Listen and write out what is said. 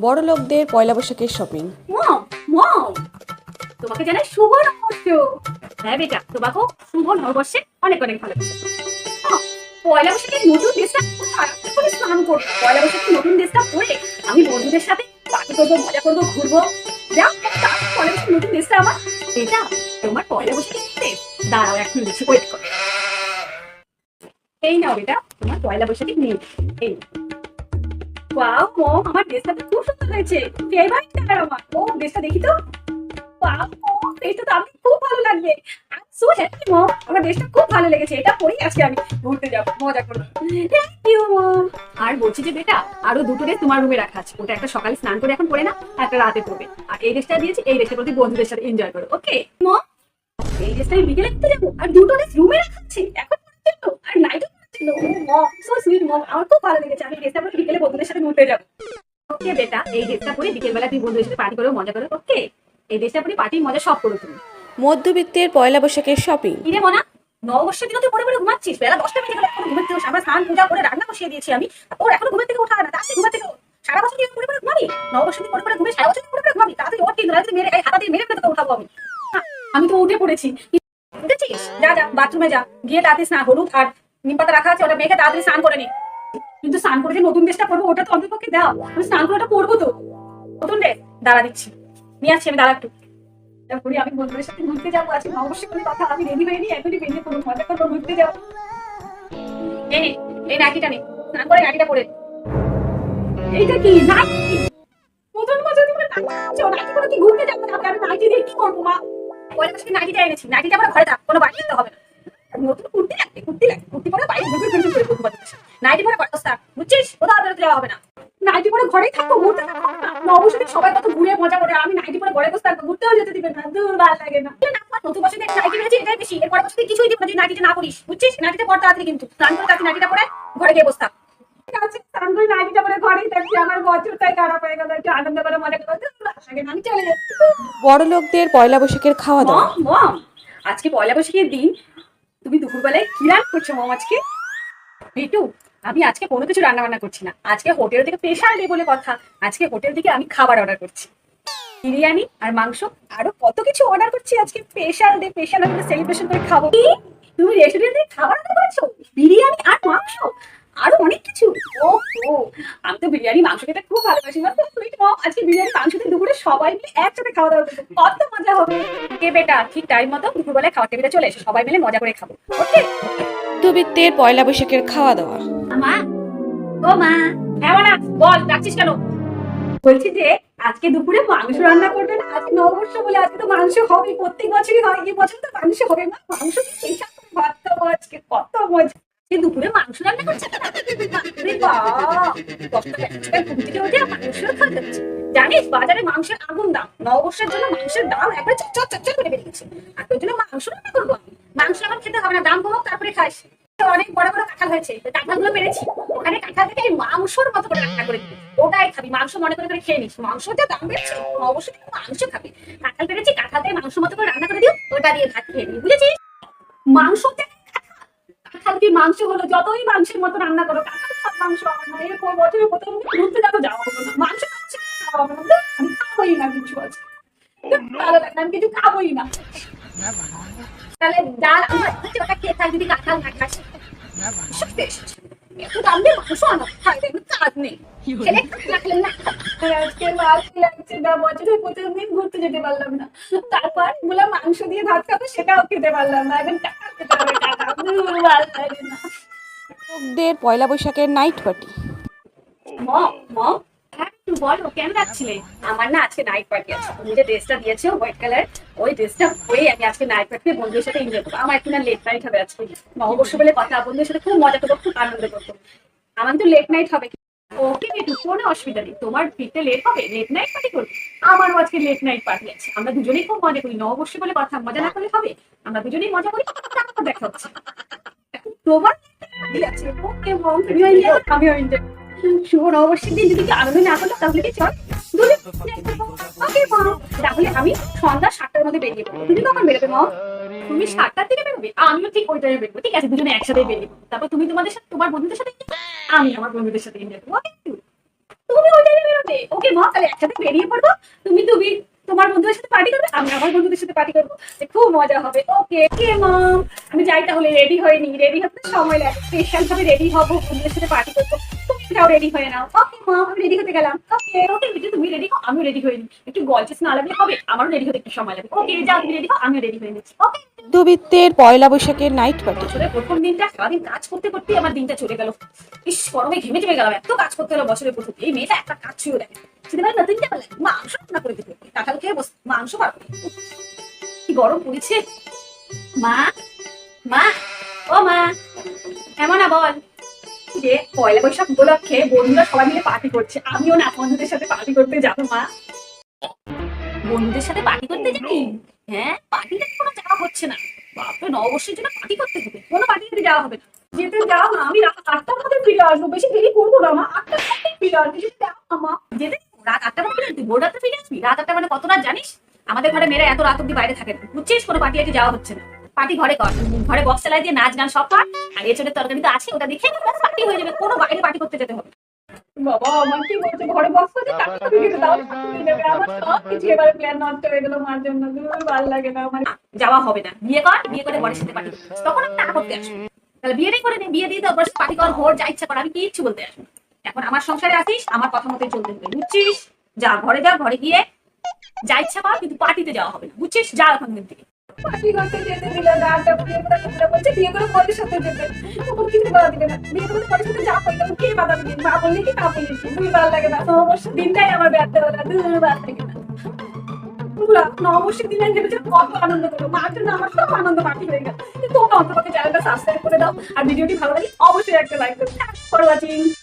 বড় লোকদের পয়লা বৈশাখের শপিং তোমাকে জানাই শুভ নববর্ষ। হ্যাঁ বেটা তোমাকেও শুভ নববর্ষে অনেক অনেক আহ, পয়লা বৈশাখের নতুন ড্রেসটা করে স্নান করব। পয়লা বৈশাখের নতুন ড্রেসটা পরে আমি বন্ধুদের সাথে পার্টি করব মজা করব ঘুরবো। তার পয়লা বৈশাখের নতুন ড্রেসটা আমার। এটা তোমার পয়লা বৈশাখের দাঁড়াও এখন দিচ্ছি ওয়েট করো। এই নাও বেটা তোমার পয়লা বৈশাখের নেই। এই ওয়াও মম আমার ড্রেসটা তো খুব সুন্দর হয়েছে। ফেভারিট কালার আমার। ও ড্রেসটা দেখি তো। ওয়াও মম ড্রেসটা তো আমি খুব ভালো লাগবে। সো হ্যাপি মম আমার ড্রেসটা খুব ভালো লেগেছে। এটা পরেই আজকে আমি ঘুরতে যাব। মজা করব। থ্যাংক ইউ মম আর বলছি যে বেটা, আরও দুটো ড্রেস তোমার রুমে রাখা আছে। ওটা একটা সকালে স্নান করে এখন পরে না একটা রাতে পরবে। আর এই ড্রেসটা দিয়েছি, এই ড্রেসটা প্রতি বন্ধুদের সাথে এনজয় করো ওকে মম এই ড্রেসটা আমি বিকেলে ঘুরতে যাব। আর দুটো ড্রেস রুমে রাখা আছে, এখন আর নাইটও পরার জন্য। মম সো সুইট মম আমার খুব ভালো লেগেছে। আমি ড্রেসটা বন্ধুদের সাথে ঘুরতে যাব। ওকে বেটা এই ড্রেসটা পরে বিকেল বেলা তুই বন্ধুদের সাথে পার্টি করো মজা করো ওকে? এই ড্রেসটা পরে পার্টির মজা সব করো তুমি। মধ্যবিত্তের পয়লা বৈশাখের শপিং কিরে মনা নববর্ষের দিনও তুই পরে পরে ঘুমাচ্ছিস। বেলা দশটা বেজে গেলে এখনও ঘুমাতে আমরা স্নান পূজা করে রান্না বসিয়ে দিয়েছি আমি। তোর এখনও ঘুমের থেকে ওঠা না তার ঘুমাতে সারা বছর তুই পরে পরে ঘুমাবি? নববর্ষের দিন পরে পরে ঘুমে সারা বছর পরে পরে ঘুমাবি? তাড়াতাড়ি ওঠ কিন্তু নাহলে মেরে হাতা দিয়ে মেরে তোকে উঠাবো আমি। আমি তো উঠে পড়েছি। উঠেছিস যা যা বাথরুমে যা। গিয়ে তাড়াতাড়ি স্নান হলুদ আর নিম পাতা রাখা আছে ওটা মেখে তাড়াতাড়ি স্নান করে নি। কিন্তু স্নান করে যে নতুন ড্রেসটা পরবো ওটা তো অন্তপক্ষে দাও আমি স্নান করে ওটা পরবো তো নতুন ড্রেস দাঁড়া দিচ্ছি নিয়ে আসছি আমি দাঁড়া একটু তারপরে আমি বন্ধুদের সাথে ঘুরতে যাব আজকে অবশ্যই কোনো কথা আমি রেডি হয়ে নি এখনই বেরিয়ে কোনো মজা করব ঘুরতে যাব এই এই নাইটিটা নে স্নান করে নাইটিটা পরে এইটা কি নাইটি নতুন বছর তুমি নাইটি নাইটি করে ঘুরতে যাব না আমি নাইটি দিয়ে কি করব মা নাইটিটা এনেছি নাইটিটা আমার ঘরে থাক কোনো বাড়ি যেতে হবে না নতুন কুর্তি লাগবে কুর্তি লাগবে কুর্তি পরে বাইরে ঘুরতে ঘুরতে করে। নাইটি পরে ঘরে থাক বুঝছিস? কোথাও বেরোতে যাওয়া হবে না। নাইটি পরে ঘরেই থাকব ঘুরতে থাকব না। অবশ্যই সবাই কত ঘুরে মজা করে। আমি নাইটি পরে ঘরে বসে থাকব ঘুরতেও যেতে দিবে না। দূর ভালো লাগে না। না, নতুন বছর নাইটি পেয়েছি এটাই বেশি। এর বছর কিছুই দিবে যদি নাইটিটা না করিস। বুঝছিস? নাইটিটা পর তাড়াতাড়ি কিন্তু। স্নান করে তাড়াতাড়ি নাইটিটা পরে ঘরে গিয়ে বসে থাক। স্নান করে নাইটিটা পরে ঘরেই থাকছি। আমার বছরটাই খারাপ হয়ে গেল। একটু আনন্দ করে মজা করে। দূর ভালো লাগে না, আমি চলে যাচ্ছি। বড় লোকদের পয়লা বৈশাখের খাওয়া দাওয়া। মম আজকে পয়লা বৈশাখের দিন তুমি দুপুরবেলায় কি রান্না করছ মম আজকে? বিটু আমি আজকে কোনো কিছু রান্না বান্না করছি না। আজকে হোটেল থেকে স্পেশাল ডে বলে কথা। আজকে হোটেল থেকে আমি খাবার অর্ডার করছি। বিরিয়ানি আর মাংস, আরও কত কিছু অর্ডার করছি আজকে স্পেশাল ডে স্পেশাল আমরা সেলিব্রেশন করে খাব? তুমি রেস্টুরেন্ট থেকে খাবার অর্ডার করেছ? বিরিয়ানি আর মাংস, আরও অনেক কিছু। ও ও আমি তো বিরিয়ানি, মাংস খেতে খুব ভালোবাসি। মা সুইট মম আজকে বিরিয়ানি, মাংস দিয়ে দুপুরে সবাই মিলে একসাথে খাওয়া দাওয়া করব। কত মজা হবে। কে বেটা? ঠিক টাইম মতো দুপুরবেলায় খাওয়া টেবিলে চলে এসো। সবাই মিলে মজা করে খাব। ওকে মধ্যবিত্তের পয়লা বৈশাখের খাওয়া দাওয়া কেন? বলছি যে, আজকে দুপুরে মাংস রান্না আজকে বলে আজকে তো মাংস হবে প্রত্যেক বছরই হয়, এই বছর তো হবে না, মাংস কত মাংস রান্না। জানিস, বাজারে মাংসের আগুন দাম, নববর্ষের জন্য মাংসের দাম একবার চচ্চর চচ্চর করে বেড়ে গেছে। আর তোর জন্য মাংস রান্না করব মাংস এখন খেতে হবে না, দাম কমাও, তারপরে খাস। অনেক বড় বড় কাঁঠাল হয়েছে। কাঁঠালগুলো পেরেছি। ওখানে কাঁঠাল থেকে মাংসর মতো করে রান্না করে। ওটাই খাবি। মাংস মনে করে করে খেয়ে নিস। মাংস যা দাম বেড়েছে। অবশ্যই মাংস খাবি। কাঁঠাল পেরেছি কাঁঠাল দিয়ে মাংস মতো করে রান্না করে দিও ওটা দিয়ে ভাত খেয়ে নিবি। বুঝেছিস? মাংস কাঁঠাল। কি মাংস হলো? যতই মাংসের মতো রান্না করো কাঁঠাল সব মাংস হবে না এরপর বছরে প্রথম ঘুরতে যাব যাওয়া হবে না। মাংস আমি খাবোই না কিছু আছে। ভালো লাগে আমি কিছু খাবোই না। তাহলে ডাল আমার ওটা খেয়ে থাক যদি কাঁঠাল না খাস। সত্যি দাম দিয়ে মাংস আনো? খাইতে কাজ নেই। না আজকে লাগছে না বছরে প্রথম দিন ঘুরতে যেতে পারলাম না। তারপর বললাম মাংস দিয়ে ভাত খাব সেটাও খেতে পারলাম না। এখন টাকা খেতে হবে টাকা। ভালো লাগে না। লোকদের পয়লা বৈশাখের নাইট পার্টি মম মম। একটু বলো কেন রাখছিলে আমার না আজকে নাইট পার্টি আছে। তুমি যে ড্রেসটা দিয়েছ হোয়াইট কালার ওই ড্রেসটা পরে আমি আজকে নাইট পার্টি বন্ধুদের সাথে এনজয় করব। আমার একটু না লেট নাইট হবে আজকে। নববর্ষ বলে কথা, বন্ধুদের সাথে খুব মজা করব, খুব আনন্দ করব। আমার তো লেট নাইট হবে। ওকে একটু কোনো অসুবিধা নেই। তোমার ফিরতে লেট হবে লেট নাইট পার্টি করবে। আমারও আজকে লেট নাইট পার্টি আছে। আমরা দুজনেই খুব মজা করি। নববর্ষ বলে কথা, মজা না করলে হবে? আমরা দুজনেই মজা করি দেখা হচ্ছে। তোমার আমিও এনজয় শুভ নববর্ষের দিন যদি আনন্দ না করল, তাহলে কি চল? ওকে মম তাহলে আমি সন্ধ্যা সাতটার মধ্যে বেরিয়ে পড়ব। তুমি কখন বেরোবে, মম? তুমি সাতটার দিকে বেরোবে? আমিও ঠিক ওই টাইমে বেরোবো। ঠিক আছে, দুজনে একসাথে বেরিয়ে। তারপর তুমি তোমাদের সাথে, তোমার বন্ধুদের সাথে আমি আমার বন্ধুদের সাথে ওকে, তুমি ওই টাইমে বেরোবে। ওকে মা তাহলে একসাথে বেরিয়ে পড়ব। তুমি তুমি তোমার বন্ধুদের সাথে পার্টি করবে, আমি আমার বন্ধুদের সাথে পার্টি করব। খুব মজা হবে। ওকে কে মম। আমি যাই তাহলে রেডি হয়ে নি। রেডি হতে সময় লাগে। স্পেশাল ভাবে রেডি হব, বন্ধুদের সাথে পার্টি করব। যাও রেডি হয়ে নাও ওকে মম আমি রেডি হতে গেলাম। ওকে ওকে বিটু তুমি রেডি হও আমিও রেডি হয়ে নি একটু গলচেস না লাগলে হবে আমারও রেডি হতে একটু সময় লাগবে। ওকে যাও তুমি রেডি হও আমিও রেডি হয়ে নিচ্ছি। ওকে মধ্যবিত্তের পয়লা বৈশাখের নাইট পার্টি প্রথম দিনটা সারাদিন কাজ করতে করতেই আমার দিনটা চলে গেল। ইস গরমে ঘেমে ঘেমে গেলাম এত কাজ করতে হলো বছরের প্রথম। এই মেয়েটা একটা কাজ ছিল দেখে। সেদিন আমি নতুন বলে মাংস রান্না করে দিতে কাঁঠাল খেয়ে বস মাংস বার করে কি গরম পড়েছে। মা মা ও মা কেমন না বল? যে পয়লা বৈশাখ উপলক্ষে বন্ধুরা সবাই মিলে পার্টি করছে। আমিও না, বন্ধুদের সাথে পার্টি করতে যাব, মা। বন্ধুদের সাথে পার্টি করতে যাই হ্যাঁ পার্টিতে কোনো যাওয়া হচ্ছে না। বাপরে, নববর্ষের জন্য পার্টি করতে হবে। কোনো পার্টি করতে যাওয়া হবে না। যেতে যাও না আমি আটটার মধ্যে ফিরে আসব। বেশি দেরি করব না, মা। আটটার মধ্যে ফিরে আসব। যাও মা। যেতে রাত আটটার মধ্যে আসবি। ভোর রাতে ফিরে আসবি? রাত আটটা মানে কত রাত জানিস? আমাদের ঘরে মেয়েরা এত রাত অব্দি বাইরে থাকে না। বুঝছিস কোনো পার্টি যাওয়া হচ্ছে না। পার্টি ঘরে কর। ঘরে বক্স চালাই দিয়ে নাচ, গান সব কর। আর এছাড়া তরকারি তো আছে ওটা দেখে পার্টি হয়ে যাবে। কোনো বাইরে পার্টি করতে যেতে হবে আমার কি যাওয়া হবে না। বিয়ে কর, বিয়ে করে তখন করে নে, বিয়ে দিয়ে পার্টি কর যা ইচ্ছা কর, আমি বলতে আসব এখন আমার সংসারে আসিস আমার কথা মতোই চলতে হবে, বুঝছিস? যা, ঘরে যা, ঘরে গিয়ে যা ইচ্ছা কর, কিন্তু পার্টিতে যাওয়া হবে না, বুঝছিস? যা এখন থেকে। বিয়ে করে বরের সাথে যেতে কিছু বিয়ে করে কে বাধা দিবে? মা কি না বললে কি? লাগে না। নববর্ষ দিনটাই আমার ব্যর্থ হলো না দুই ভালো লাগে না। পুরা আনন্দ করব। মার জন্য আমার আনন্দ বাকি হয়ে গেল। তোমরা অন্তত চ্যানেলটা সাবস্ক্রাইব করে দাও। আর ভিডিওটি ভালো লাগে অবশ্যই একটা লাইক করো।